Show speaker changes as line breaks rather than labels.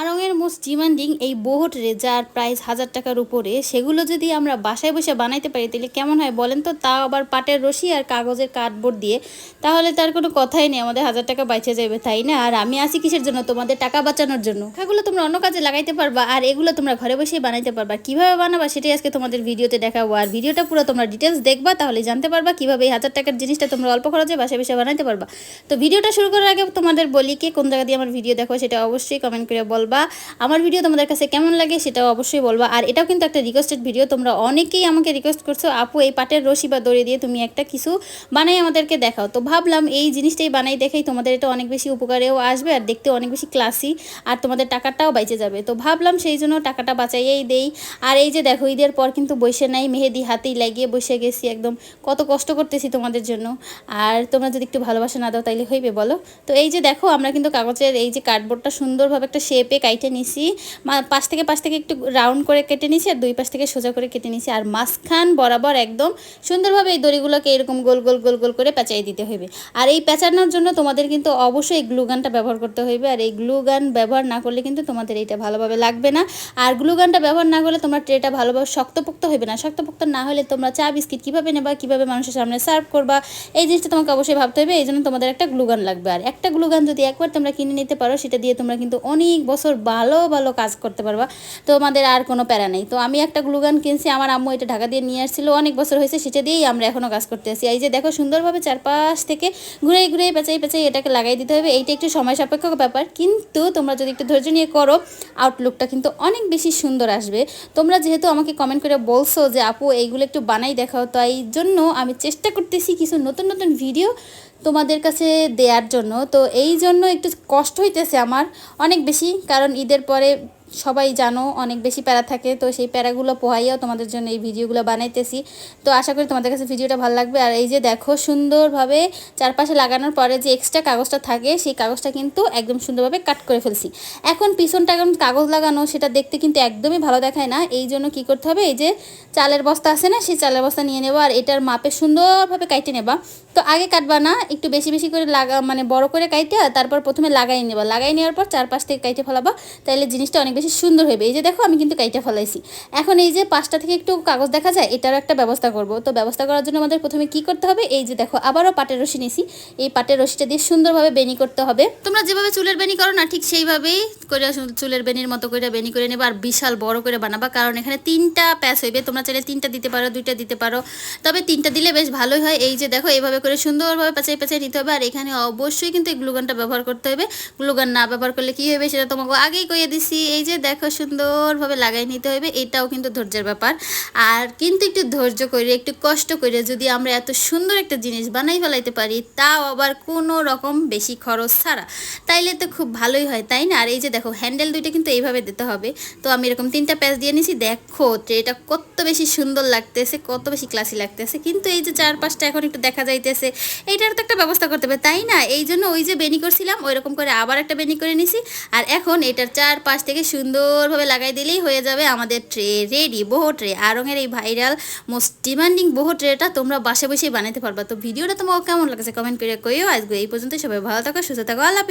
আড়ংয়ের most demanding এই বোহট রে যার প্রাইস হাজার টাকার উপরে, সেগুলো যদি আমরা বাসায় বসে বানাইতে পারি, তাহলে কেমন হয় বলেন তো? তাও আবার পাটের রশি আর কাগজের কার্ডবোর্ড দিয়ে, তাহলে তার কোনো কথাই নেই, আমাদের হাজার টাকা বাইচে যাবে তাই না? আর আমি আসি কিসের জন্য? তোমাদের টাকা বাঁচানোর জন্য। এগুলো তোমরা অন্য কাজে লাগাইতে পারবা, আর এগুলো তোমরা ঘরে বসেই বানাইতে পারবা। কীভাবে বানাবা সেটাই আজকে তোমাদের ভিডিওতে দেখাবো, আর ভিডিওটা পুরো তোমরা ডিটেলস দেখবা, তাহলে জানতে পারবা কীভাবে এই হাজার টাকার জিনিসটা তোমরা অল্প খরচে বাসায় বসে বানাইতে পারবা। তো ভিডিওটা শুরু করার আগে তোমাদের বলি, কে কোন জায়গা দিয়ে আমার ভিডিও দেখো সেটা অবশ্যই কমেন্ট করে বলবা। আমার ভিডিও তোমাদের কাছে কেমন লাগে সেটাও অবশ্যই বলবা। আর এটাও কিন্তু একটা রিকোয়েস্টেড ভিডিও তোমরা অনেকেই আমাকে রিকোয়েস্ট করছ, আপু, এই পাটের রশি বা দড়ি দিয়ে তুমি একটা কিছু বানাই আমাদেরকে দেখাও। তো ভাবলাম এই জিনিসটাই বানাই দেখাই তোমাদের এটা অনেক বেশি উপকারেও আসবে আর দেখতে অনেক বেশি ক্লাসি আর তোমাদের টাকাটাও বাইচে যাবে। তো ভাবলাম সেই জন্য টাকাটা বাঁচাইয়েই দেই। আর এই যে দেখো, ঈদের পর কিন্তু বসে নাই, মেহেদি হাতেই লাগিয়ে বসে গেছি একদম। কত কষ্ট করতেছি তোমাদের জন্য। আর তোমরা যদি একটু ভালোবাসা না দাও তাইলে হইবে বলো? তো এই যে দেখো, আমরা কিন্তু কাগজের এই যে কার্ডবোর্ডটা সুন্দরভাবে একটা শেপে কাইটে নিছি। পাশ থেকে পাশ থেকে একটু রাউন্ড করে কেটে নিছি আর দুই পাশ থেকে সোজা করে কেটে নিছি। আর মাঝখান বরাবর একদম সুন্দরভাবে এই দড়িগুলোকে এরকম গোল গোল গোল গোল করে পেঁচাই দিতে হইবে। আর এই পেঁচানোর জন্য তোমাদের কিন্তু অবশ্যই এই গ্লু গানটা ব্যবহার করতে হইবে। আর এই গ্লুগান ব্যবহার না করলে কিন্তু তোমাদের এইটা ভালোভাবে লাগবে না। আর গ্লুগানটা ব্যবহার না করলে তোমার ট্রেটা ভালোভাবে শক্তপোক্ত হবে না। শক্তপোক্ত না হলে তোমরা চা, বিস্কিট কীভাবে নেবা, কীভাবে মানুষের সামনে সার্ভ করবা, এই জিনিসটা তোমাকে অবশ্যই ভাবতে হবে এই জন্য তোমাদের একটা গ্লুগান লাগবে। আর একটা গ্লুগান যদি একবার তোমরা কিনে নিতে পারো, সেটা দিয়ে তোমরা কিন্তু অনেক বছর ভালো ভালো কাজ করতে পারবা। তোমাদের আর কোনো প্যারা নেই। তো আমি একটা গ্লুগান কিনছি, আমার আম্মু এটা ঢাকা দিয়ে নিয়ে আসছিল। অনেক বছর হয়েছে, সেটা দিয়েই আমরা এখনও কাজ করতে আসি এই যে দেখো, সুন্দরভাবে চারপাশ থেকে ঘুরে ঘুরে পেঁচাই পেঁচাই এটাকে লাগাই দিতে হবে। এইটা একটু সময় সাপেক্ষ ব্যাপার। কিন্তু তোমরা যদি একটু ধৈর্য নিয়ে করো আউটলুকটা কিন্তু অনেক বেশি সুন্দর আসবে। তোমরা যেহেতু আমাকে কমেন্ট করে বলছো যে, আপু, এইগুলো একটু বানাই দেখাও। তো এই জন্য আমি চেষ্টা করতেছি কিছু নতুন নতুন ভিডিও তোমাদের কাছে দেওয়ার জন্য। তো এই জন্য একটু কষ্ট হইতেছে আমার অনেক বেশি, কারণ ঈদের পরে সবাই জানো, অনেক বেশি প্যারা থাকে, তো সেই প্যারাগুলো পোহাইয়াও তোমাদের জন্য এই ভিডিওগুলো বানাইতেছি। তো আশা করি তোমাদের কাছে ভিডিওটা ভালো লাগবে। আর এই যে দেখো সুন্দরভাবে চারপাশে লাগানোর পরে যে এক্সট্রা কাগজটা থাকে, সেই কাগজটা কিন্তু একদম সুন্দরভাবে কাট করে ফেলছি। এখন পিছনটা এখন কাগজ লাগানো, সেটা দেখতে কিন্তু একদমই ভালো দেখায় না। এই জন্য কী করতে হবে, এই যে চালের বস্তা আছে না, সেই চালের বস্তা নিয়ে নেব, আর এটার মাপে সুন্দরভাবে কাইটে নেবা। তো আগে কাটবা না, একটু বেশি বেশি করে লাগা মানে বড় করে কাইটে তারপর প্রথমে লাগাই নেবা। লাগাই নেওয়ার পর চারপাশ থেকে কাইটে ফেলাবা তাহলে জিনিসটা অনেক বেশি সুন্দর হবে। এই যে দেখো, আমি কিন্তু কাইটা ফলাইছি। এখন এই যে পাঁচটা থেকে একটু কাগজ দেখা যায়, এটারও একটা ব্যবস্থা করব। তো ব্যবস্থা করার জন্য আমাদের প্রথমে কি করতে হবে? এই যে দেখো, আবারও পাটের রশি নিছি। এই পাটের রশিটা দিয়ে সুন্দরভাবে বেনি করতে হবে। তোমরা যেভাবে চুলের বেনি করো না, ঠিক সেইভাবেই করে চুলের বেনির মতো করে বেনি করে নেবা আর বিশাল বড় করে বানাবা। কারণ এখানে তিনটা প্যাচ হইবে। তোমরা চাইলে তিনটা দিতে পারো, দুইটা দিতে পারো। তবে তিনটা দিলে বেশ ভালোই হয়। এই যে দেখো এইভাবে করে সুন্দরভাবে পেঁচাই পেঁচাই নিতে হবে। আর এখানে অবশ্যই কিন্তু এই গ্লুগানটা ব্যবহার করতে হবে। গ্লুগান না ব্যবহার করলে কি হবে সেটা তোমাকে আগেই কইয়ে দিছি। এই যে দেখো সুন্দরভাবে লাগাই নিতে হবে এটাও কিন্তু ধৈর্যের ব্যাপার। আর কিন্তু একটু ধৈর্য করে একটু কষ্ট করে যদি আমরা এত সুন্দর একটা জিনিস বানাই ফেলাইতে পারি, তাও আবার কোনো রকম বেশি খরচ ছাড়া। তাইলে তো খুব ভালোই হয়, তাই না? আর এই যে দেখো, হ্যান্ডেল দুইটা কিন্তু এইভাবে দিতে হবে। তো আমি এরকম তিনটা প্যাচ দিয়ে নিছি, দেখো এটা কত বেশি সুন্দর লাগতেছে, কত বেশি ক্লাসি লাগতেছে। কিন্তু এই যে চার পাঁচটা এখন একটু দেখা যাইতেছে এইটার তো একটা ব্যবস্থা করতে হবে, তাই না? এই জন্য ওই যে বেনি করছিলাম ওই রকম করে আবার একটা বেনি করে নিছি। আর এখন এটার চার পাশ থেকে সুন্দরভাবে লাগাই দিলেই হয়ে যাবে আমাদের ট্রে। রেডি বহু ট্রে। আরঙের এই ভাইরাল মোস্ট ডিমান্ডিং বহু ট্রেটা তোমরা বাসে বসেই বানাতে পারবা। তো ভিডিওটা তোমার কেমন লাগছে কমেন্ট করে কইও। আজকে এই পর্যন্ত সবাই ভালো থাকো, সুস্থ থাকো। আল্লাহ।